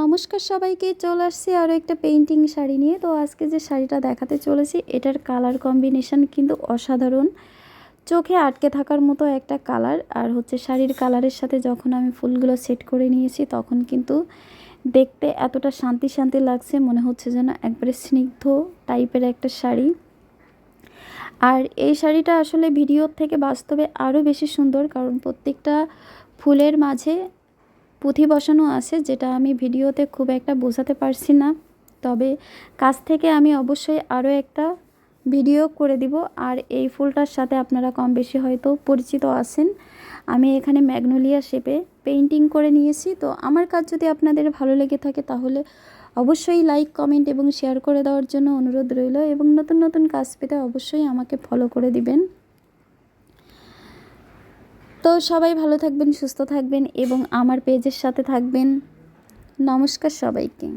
নমস্কার সবাইকে, চলে আসছি আরও একটা পেন্টিং শাড়ি নিয়ে। তো আজকে যে শাড়িটা দেখাতে চলেছি, এটার কালার কম্বিনেশন কিন্তু অসাধারণ। চোখে আটকে থাকার মতো একটা কালার আর হচ্ছে শাড়ির কালারের সাথে যখন আমি ফুলগুলো সেট করে নিয়েছি, তখন কিন্তু দেখতে এতটা শান্তি শান্তি লাগছে, মনে হচ্ছে যেন একবারে স্নিগ্ধ টাইপের একটা শাড়ি। আর এই শাড়িটা আসলে ভিডিওর থেকে বাস্তবে আরও বেশি সুন্দর, কারণ প্রত্যেকটা ফুলের মাঝে পুঁথি বসানো আছে, যেটা আমি ভিডিওতে খুব একটা বোঝাতে পারছি না। তবে কাছ থেকে আমি অবশ্যই আরও একটা ভিডিও করে দিব, আর এই ফুলটার সাথে আপনারা কম বেশি হয়তো পরিচিত আছেন। আমি এখানে ম্যাগনোলিয়া শেপে পেন্টিং করে নিয়েছি, তো আমার কাজ যদি আপনাদের ভালো লেগে থাকে তাহলে অবশ্যই লাইক, কমেন্ট এবং শেয়ার করে দেওয়ার জন্য অনুরোধ রইল, এবং নতুন নতুন কাজ পেতে অবশ্যই আমাকে ফলো করে দিবেন। তো সবাই ভালো থাকবেন সুস্থ থাকবেন এবং আমার পেজের সাথে থাকবেন। নমস্কার সবাইকে।